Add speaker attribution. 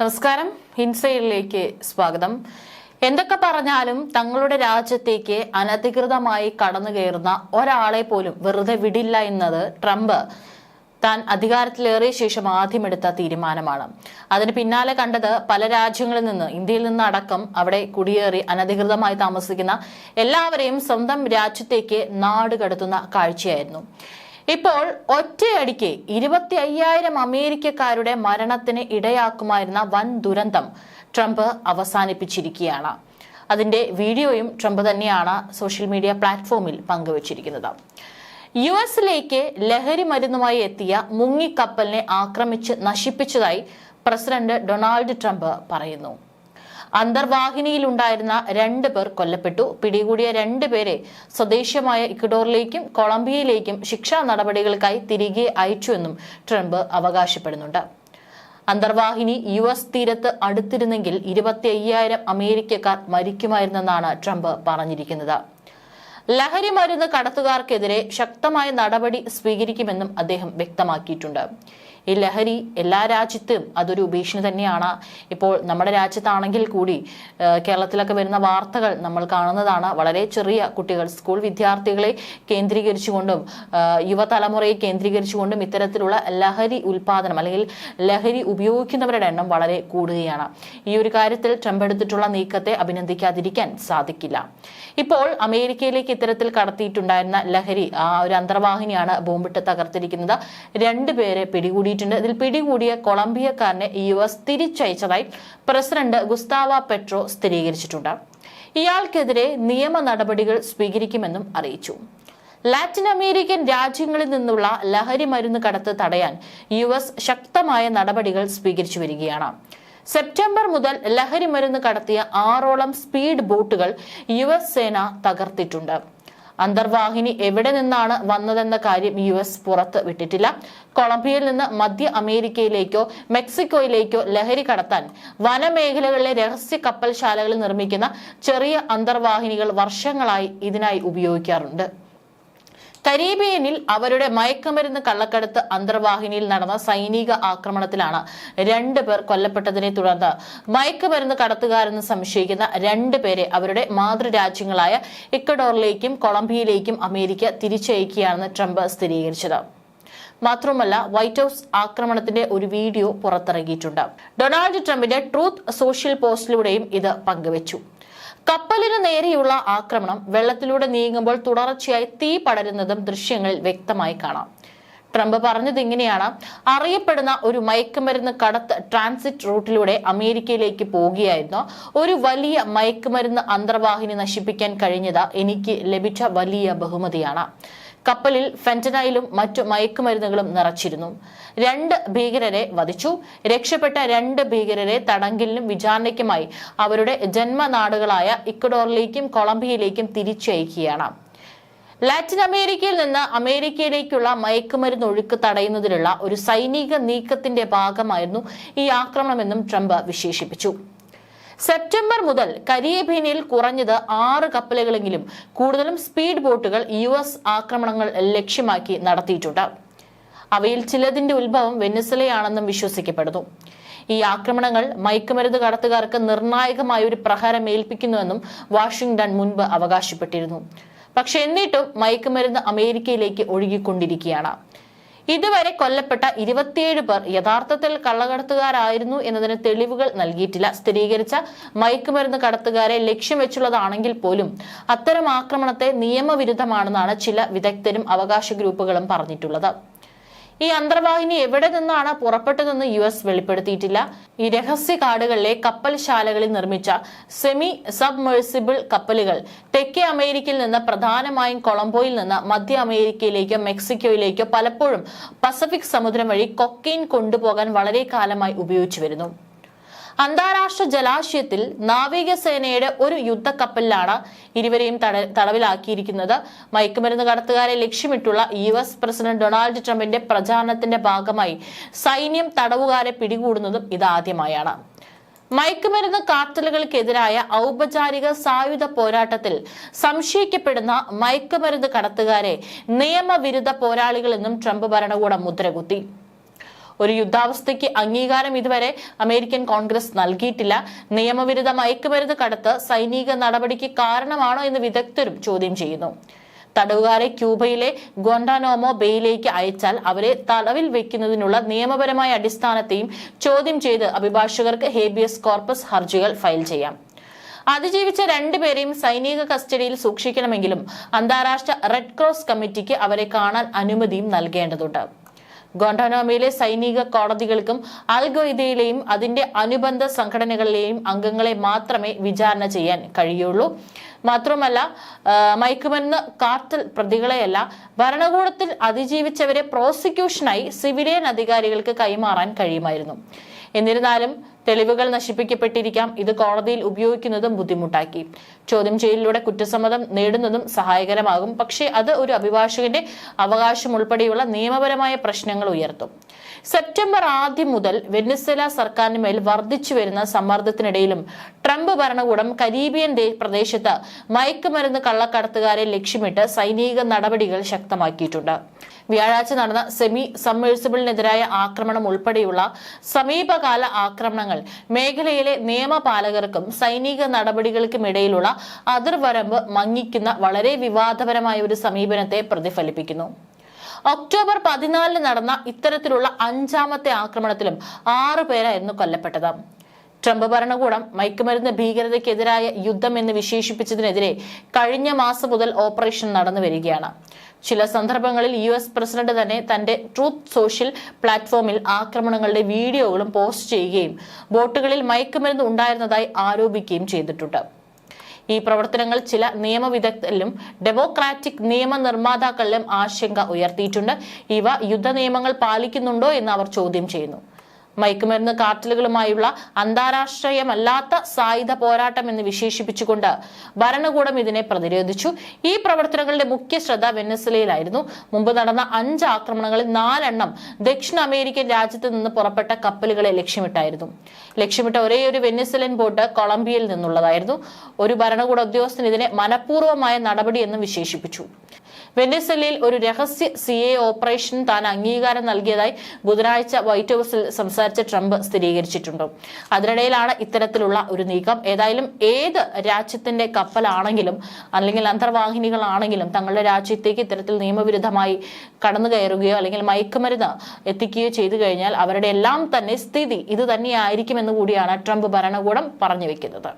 Speaker 1: നമസ്കാരം. ഹിൻസയിലേക്ക് സ്വാഗതം. എന്തൊക്കെ പറഞ്ഞാലും തങ്ങളുടെ രാജ്യത്തേക്ക് അനധികൃതമായി കടന്നു കയറുന്ന ഒരാളെ പോലും വെറുതെ വിടില്ല എന്നത് ട്രംപ് താൻ അധികാരത്തിലേറിയ ശേഷം ആദ്യമെടുത്ത തീരുമാനമാണ്. അതിന് പിന്നാലെ കണ്ടത് പല രാജ്യങ്ങളിൽ നിന്ന് ഇന്ത്യയിൽ നിന്ന് അടക്കം അവിടെ കുടിയേറി അനധികൃതമായി താമസിക്കുന്ന എല്ലാവരെയും സ്വന്തം രാജ്യത്തേക്ക് നാട് കടത്തുന്ന കാഴ്ചയായിരുന്നു. ഇപ്പോൾ ഒറ്റയടിക്ക് ഇരുപത്തി അയ്യായിരം അമേരിക്കക്കാരുടെ മരണത്തിന് ഇടയാക്കുമായിരുന്ന വൻ ദുരന്തം ട്രംപ് അവസാനിപ്പിച്ചിരിക്കുകയാണ്. അതിന്റെ വീഡിയോയും ട്രംപ് തന്നെയാണ് സോഷ്യൽ മീഡിയ പ്ലാറ്റ്ഫോമിൽ പങ്കുവച്ചിരിക്കുന്നത്. യു എസിലേക്ക് ലഹരി മരുന്നുമായി എത്തിയ മുങ്ങിക്കപ്പലിനെ ആക്രമിച്ച് നശിപ്പിച്ചതായി പ്രസിഡന്റ് ഡൊണാൾഡ് ട്രംപ് പറയുന്നു. അന്തർവാഹിനിയിലുണ്ടായിരുന്ന രണ്ട് പേർ കൊല്ലപ്പെട്ടു. പിടികൂടിയ രണ്ട് പേരെ സ്വദേശമായ ഇക്വഡോറിലേക്കും കൊളംബിയയിലേക്കും ശിക്ഷാ നടപടികൾക്കായി തിരികെ അയച്ചുവെന്നും ട്രംപ് അവകാശപ്പെടുന്നുണ്ട്. അന്തർവാഹിനി യു എസ് തീരത്ത് അടുത്തിരുന്നെങ്കിൽ ഇരുപത്തി അയ്യായിരം അമേരിക്കക്കാർ മരിക്കുമായിരുന്നെന്നാണ് ട്രംപ് പറഞ്ഞിരിക്കുന്നത്. ലഹരി മരുന്ന് കടത്തുകാർക്കെതിരെ ശക്തമായ നടപടി സ്വീകരിക്കുമെന്നും അദ്ദേഹം വ്യക്തമാക്കിയിട്ടുണ്ട്. ഈ ലഹരി എല്ലാ രാജ്യത്തും അതൊരു ഭീഷണി തന്നെയാണ്. ഇപ്പോൾ നമ്മുടെ രാജ്യത്താണെങ്കിൽ കൂടി കേരളത്തിലൊക്കെ വരുന്ന വാർത്തകൾ നമ്മൾ കാണുന്നതാണ്. വളരെ ചെറിയ കുട്ടികൾ സ്കൂൾ വിദ്യാർത്ഥികളെ കേന്ദ്രീകരിച്ചുകൊണ്ടും യുവതലമുറയെ കേന്ദ്രീകരിച്ചുകൊണ്ടും ഇത്തരത്തിലുള്ള ലഹരി ഉൽപാദനം അല്ലെങ്കിൽ ലഹരി ഉപയോഗിക്കുന്നവരുടെ എണ്ണം വളരെ കൂടുകയാണ്. ഈ ഒരു കാര്യത്തിൽ ട്രംപ് എടുത്തിട്ടുള്ള നീക്കത്തെ അഭിനന്ദിക്കാതിരിക്കാൻ സാധിക്കില്ല. ഇപ്പോൾ അമേരിക്കയിലേക്ക് ഇത്തരത്തിൽ കടത്തിയിട്ടുണ്ടായിരുന്ന ലഹരി ആ ഒരു അന്തർവാഹിനിയാണ് ബോംബിട്ട് തകർത്തിരിക്കുന്നത്. രണ്ടുപേരെ പിടികൂടിയിട്ടുണ്ട് ഇതിൽ പിടികൂടിയ കൊളംബിയക്കാരനെ യു എസ് തിരിച്ചയച്ചതായി പ്രസിഡന്റ് ഗുസ്താവ പെട്രോ സ്ഥിരീകരിച്ചിട്ടുണ്ട്. ഇയാൾക്കെതിരെ നിയമ നടപടികൾ സ്വീകരിക്കുമെന്നും അറിയിച്ചു. ലാറ്റിൻ അമേരിക്കൻ രാജ്യങ്ങളിൽ നിന്നുള്ള ലഹരി മരുന്ന് കടത്ത് തടയാൻ യു എസ് ശക്തമായ നടപടികൾ സ്വീകരിച്ചു വരികയാണ്. സെപ്റ്റംബർ മുതൽ ലഹരി മരുന്ന് കടത്തിയ ആറോളം സ്പീഡ് ബോട്ടുകൾ യു എസ് സേന തകർത്തിട്ടുണ്ട്. അന്തർവാഹിനി എവിടെ നിന്നാണ് വന്നതെന്ന കാര്യം യു എസ് പുറത്ത് വിട്ടിട്ടില്ല. കൊളംബിയയിൽ നിന്ന് മധ്യ അമേരിക്കയിലേക്കോ മെക്സിക്കോയിലേക്കോ ലഹരി കടത്താൻ വനമേഖലകളിലെ രഹസ്യ കപ്പൽശാലകളിൽ നിർമ്മിക്കുന്ന ചെറിയ അന്തർവാഹിനികൾ വർഷങ്ങളായി ഇതിനായി ഉപയോഗിക്കാറുണ്ട്. കരീബിയനിൽ അവരുടെ മയക്കുമരുന്ന് കള്ളക്കടത്ത് അന്തർവാഹിനിയിൽ നടന്ന സൈനിക ആക്രമണത്തിലാണ് രണ്ട് പേർ കൊല്ലപ്പെട്ടതിനെ തുടർന്ന് മയക്കുമരുന്ന് കടത്തുകാരെന്ന് സംശയിക്കുന്ന രണ്ട് പേരെ അവരുടെ മാതൃരാജ്യങ്ങളായ ഇക്കഡോറിലേക്കും കൊളംബിയയിലേക്കും അമേരിക്ക തിരിച്ചയക്കുകയാണെന്ന് ട്രംപ് സ്ഥിരീകരിച്ചത്. മാത്രമല്ല വൈറ്റ് ഹൌസ് ആക്രമണത്തിന്റെ ഒരു വീഡിയോ പുറത്തിറങ്ങിയിട്ടുണ്ട്. ഡൊണാൾഡ് ട്രംപിന്റെ ട്രൂത്ത് സോഷ്യൽ പോസ്റ്റിലൂടെയും ഇത് പങ്കുവച്ചു. കപ്പലിന് നേരെയുള്ള ആക്രമണം വെള്ളത്തിലൂടെ നീങ്ങുമ്പോൾ തുടർച്ചയായി തീ പടരുന്നതും ദൃശ്യങ്ങളിൽ വ്യക്തമായി കാണാം. ട്രംപ് പറഞ്ഞത് ഇങ്ങനെയാണ്. അറിയപ്പെടുന്ന ഒരു മയക്കുമരുന്ന് കടത്ത് ട്രാൻസിറ്റ് റൂട്ടിലൂടെ അമേരിക്കയിലേക്ക് പോവുകയായിരുന്നു. ഒരു വലിയ മയക്കുമരുന്ന് അന്തർവാഹിനി നശിപ്പിക്കാൻ കഴിഞ്ഞത് എനിക്ക് ലഭിച്ച വലിയ ബഹുമതിയാണ്. കപ്പലിൽ ഫെന്റനൈലും മറ്റു മയക്കുമരുന്നുകളും നിറച്ചിരുന്നു. രണ്ട് ഭീകരരെ വധിച്ചു. രക്ഷപ്പെട്ട രണ്ട് ഭീകരരെ തടങ്കലിനും വിചാരണയ്ക്കുമായി അവരുടെ ജന്മനാടുകളായ ഇക്വഡോറിലേക്കും കൊളംബിയയിലേക്കും തിരിച്ചയക്കുകയാണ്. ലാറ്റിൻ അമേരിക്കയിൽ നിന്ന് അമേരിക്കയിലേക്കുള്ള മയക്കുമരുന്ന് ഒഴുക്ക് തടയുന്നതിലുള്ള ഒരു സൈനിക നീക്കത്തിന്റെ ഭാഗമായിരുന്നു ഈ ആക്രമണമെന്നും ട്രംപ് വിശേഷിപ്പിച്ചു. സെപ്റ്റംബർ മുതൽ കരീബിയനിൽ കുറഞ്ഞത് ആറ് കപ്പലുകളെങ്കിലും കൂടുതലും സ്പീഡ് ബോട്ടുകൾ യു എസ് ആക്രമണങ്ങൾ ലക്ഷ്യമാക്കി നടത്തിയിട്ടുണ്ട്. അവയിൽ ചിലതിന്റെ ഉത്ഭവം വെനിസലയാണെന്നും വിശ്വസിക്കപ്പെടുന്നു. ഈ ആക്രമണങ്ങൾ മയക്കുമരുന്ന് കടത്തുകാർക്ക് നിർണായകമായ ഒരു പ്രഹരം ഏൽപ്പിക്കുന്നുവെന്നും വാഷിംഗ്ടൺ മുൻപ് അവകാശപ്പെട്ടിരുന്നു. പക്ഷെ എന്നിട്ടും മയക്കുമരുന്ന് അമേരിക്കയിലേക്ക് ഒഴുകിക്കൊണ്ടിരിക്കുകയാണ്. ഇതുവരെ കൊല്ലപ്പെട്ട ഇരുപത്തിയേഴ് പേർ യഥാർത്ഥത്തിൽ കള്ളക്കടത്തുകാരായിരുന്നു എന്നതിന് തെളിവുകൾ നൽകിയിട്ടില്ല. സ്ഥിരീകരിച്ച മയക്കുമരുന്ന് കടത്തുകാരെ ലക്ഷ്യം വെച്ചുള്ളതാണെങ്കിൽ പോലും അത്തരം ആക്രമണത്തെ നിയമവിരുദ്ധമാണെന്നാണ് ചില വിദഗ്ധരും അവകാശ ഗ്രൂപ്പുകളും പറഞ്ഞിട്ടുള്ളത്. ഈ അന്തർവാഹിനി എവിടെ നിന്നാണ് പുറപ്പെട്ടതെന്ന് യു എസ് വെളിപ്പെടുത്തിയിട്ടില്ല. ഈ രഹസ്യ കാടുകളിലെ കപ്പൽശാലകളിൽ നിർമ്മിച്ച സെമി സബ്മേഴ്സിബിൾ കപ്പലുകൾ തെക്കേ അമേരിക്കയിൽ നിന്ന് പ്രധാനമായും കൊളംബോയിൽ നിന്ന് മധ്യ അമേരിക്കയിലേക്കോ മെക്സിക്കോയിലേക്കോ പലപ്പോഴും പസഫിക് സമുദ്രം വഴി കൊക്കെയിൻ കൊണ്ടുപോകാൻ വളരെ കാലമായി ഉപയോഗിച്ചു വരുന്നു. അന്താരാഷ്ട്ര ജലാശയത്തിൽ നാവികസേനയുടെ ഒരു യുദ്ധക്കപ്പലിലാണ് ഇരുവരെയും തട തടവിലാക്കിയിരിക്കുന്നത്. മയക്കുമരുന്ന് കടത്തുകാരെ ലക്ഷ്യമിട്ടുള്ള യു എസ് പ്രസിഡന്റ് ഡൊണാൾഡ് ട്രംപിന്റെ പ്രചാരണത്തിന്റെ ഭാഗമായി സൈന്യം തടവുകാരെ പിടികൂടുന്നതും ഇതാദ്യമായാണ്. മയക്കുമരുന്ന് കാർട്ടലുകൾക്കെതിരായ ഔപചാരിക സായുധ പോരാട്ടത്തിൽ സംശയിക്കപ്പെടുന്ന മയക്കുമരുന്ന് കടത്തുകാരെ നിയമവിരുദ്ധ പോരാളികളെന്നും ട്രംപ് ഭരണകൂടം മുദ്രകുത്തി. ഒരു യുദ്ധാവസ്ഥയ്ക്ക് അംഗീകാരം ഇതുവരെ അമേരിക്കൻ കോൺഗ്രസ് നൽകിയിട്ടില്ല. നിയമവിരുദ്ധ മയക്കുമരുന്ന് കടത്ത് സൈനിക നടപടിക്ക് കാരണമാണോ എന്ന് വിദഗ്ധരും ചോദ്യം ചെയ്യുന്നു. തടവുകാരെ ക്യൂബയിലെ ഗോണ്ടാനോമോ ബേയിലേക്ക് അയച്ചാൽ അവരെ തടവിൽ വെക്കുന്നതിനുള്ള നിയമപരമായ അടിസ്ഥാനത്തെയും ചോദ്യം ചെയ്ത് അഭിഭാഷകർക്ക് ഹേബിയസ് കോർപ്പസ് ഹർജികൾ ഫയൽ ചെയ്യാം. അതിജീവിച്ച രണ്ടുപേരെയും സൈനിക കസ്റ്റഡിയിൽ സൂക്ഷിക്കണമെങ്കിലും അന്താരാഷ്ട്ര റെഡ് ക്രോസ് കമ്മിറ്റിക്ക് അവരെ കാണാൻ അനുമതിയും നൽകേണ്ടതുണ്ട്. ഗോണ്ടാനോമയിലെ സൈനിക കോടതികൾക്കും അൽഗൊയ്ദയിലെയും അതിന്റെ അനുബന്ധ സംഘടനകളിലെയും അംഗങ്ങളെ മാത്രമേ വിചാരണ ചെയ്യാൻ കഴിയുള്ളൂ. മാത്രമല്ല മയക്കുമരുന്ന് കാർത്തൽ പ്രതികളെയല്ല ഭരണകൂടത്തിൽ അതിജീവിച്ചവരെ പ്രോസിക്യൂഷനായി സിവിലിയൻ അധികാരികൾക്ക് കൈമാറാൻ കഴിയുമായിരുന്നു. എന്നിരുന്നാലും തെളിവുകൾ നശിപ്പിക്കപ്പെട്ടിരിക്കാം. ഇത് കോടതിയിൽ ഉപയോഗിക്കുന്നതും ബുദ്ധിമുട്ടാക്കി. ചോദ്യം ചെയ്യലിലൂടെ കുറ്റസമ്മതം നേടുന്നതും സഹായകരമാകും. പക്ഷേ അത് ഒരു അഭിഭാഷകന്റെ അവകാശം ഉൾപ്പെടെയുള്ള നിയമപരമായ പ്രശ്നങ്ങൾ ഉയർത്തും. സെപ്റ്റംബർ ആദ്യം മുതൽ വെനിസ്വല സർക്കാരിന് മേൽ വർദ്ധിച്ചു വരുന്ന സമ്മർദ്ദത്തിനിടയിലും ട്രംപ് ഭരണകൂടം കരീബിയൻ പ്രദേശത്ത് മയക്കുമരുന്ന് കള്ളക്കടത്തുകാരെ ലക്ഷ്യമിട്ട് സൈനിക നടപടികൾ ശക്തമാക്കിയിട്ടുണ്ട്. വ്യാഴാഴ്ച നടന്ന സെമി സബ്മേഴ്സിബിളിനെതിരായ ആക്രമണം ഉൾപ്പെടെയുള്ള സമീപകാല ആക്രമണങ്ങൾ മേഖലയിലെ നിയമപാലകർക്കും സൈനിക നടപടികൾക്കും ഇടയിലുള്ള അതിർവരമ്പ് മങ്ങിക്കുന്ന വളരെ വിവാദപരമായ ഒരു സമീപനത്തെ പ്രതിഫലിപ്പിക്കുന്നു. ഒക്ടോബർ പതിനാലിന് നടന്ന ഇത്തരത്തിലുള്ള അഞ്ചാമത്തെ ആക്രമണത്തിലും ആറു പേരായിരുന്നു കൊല്ലപ്പെട്ടത്. ട്രംപ് ഭരണകൂടം മയക്കുമരുന്ന് ഭീകരതയ്ക്കെതിരായ യുദ്ധം എന്ന് വിശേഷിപ്പിച്ചതിനെതിരെ കഴിഞ്ഞ മാസം മുതൽ ഓപ്പറേഷൻ നടന്നു വരികയാണ്. ചില സന്ദർഭങ്ങളിൽ യു എസ് പ്രസിഡന്റ് തന്നെ തന്റെ ട്രൂത്ത് സോഷ്യൽ പ്ലാറ്റ്ഫോമിൽ ആക്രമണങ്ങളുടെ വീഡിയോകളും പോസ്റ്റ് ചെയ്യുകയും ബോട്ടുകളിൽ മയക്കുമരുന്ന് ഉണ്ടായിരുന്നതായി ആരോപിക്കുകയും ചെയ്തിട്ടുണ്ട്. ഈ പ്രവർത്തനങ്ങൾ ചില നിയമവിദഗ്ധരിലും ഡെമോക്രാറ്റിക് നിയമ നിർമ്മാതാക്കളിലും ആശങ്ക ഉയർത്തിയിട്ടുണ്ട്. ഇവ യുദ്ധ നിയമങ്ങൾ പാലിക്കുന്നുണ്ടോ എന്ന് അവർ ചോദ്യം ചെയ്യുന്നു. മയക്കുമരുന്ന് കാർട്ടലുകളുമായുള്ള അന്താരാഷ്ട്രീയമല്ലാത്ത സായുധ പോരാട്ടം എന്ന് വിശേഷിപ്പിച്ചുകൊണ്ട് ഭരണകൂടം ഇതിനെ പ്രതിരോധിച്ചു. ഈ പ്രവർത്തനങ്ങളുടെ മുഖ്യ ശ്രദ്ധ വെനസ്വലയിലായിരുന്നു. മുമ്പ് നടന്ന അഞ്ച് ആക്രമണങ്ങളിൽ നാലെണ്ണം ദക്ഷിണ അമേരിക്കൻ രാജ്യത്ത് നിന്ന് പുറപ്പെട്ട കപ്പലുകളെ ലക്ഷ്യമിട്ടായിരുന്നു. ലക്ഷ്യമിട്ട ഒരേ ഒരു വെനസ്വലൻ ബോട്ട് കൊളംബിയയിൽ നിന്നുള്ളതായിരുന്നു. ഒരു ഭരണകൂട ഉദ്യോഗസ്ഥൻ ഇതിനെ മനഃപൂർവമായ നടപടി എന്ന് വിശേഷിപ്പിച്ചു. വെനസ്വലയിൽ ഒരു രഹസ്യ സി എ ഓപ്പറേഷൻ താൻ അംഗീകാരം നൽകിയതായി ബുധനാഴ്ച വൈറ്റ് ഹൌസിൽ സംസാരിച്ച ട്രംപ് സ്ഥിരീകരിച്ചിട്ടുണ്ട്. അതിനിടയിലാണ് ഇത്തരത്തിലുള്ള ഒരു നീക്കം. ഏതായാലും ഏത് രാജ്യത്തിന്റെ കപ്പലാണെങ്കിലും അല്ലെങ്കിൽ അന്തർവാഹിനികളാണെങ്കിലും തങ്ങളുടെ രാജ്യത്തേക്ക് ഇത്തരത്തിൽ നിയമവിരുദ്ധമായി കടന്നു കയറുകയോ അല്ലെങ്കിൽ മയക്കുമരുന്ന് എത്തിക്കുകയോ ചെയ്തു കഴിഞ്ഞാൽ അവരുടെ എല്ലാം തന്നെ സ്ഥിതി ഇത് തന്നെയായിരിക്കുമെന്ന് കൂടിയാണ് ട്രംപ് ഭരണകൂടം പറഞ്ഞു വെക്കുന്നത്.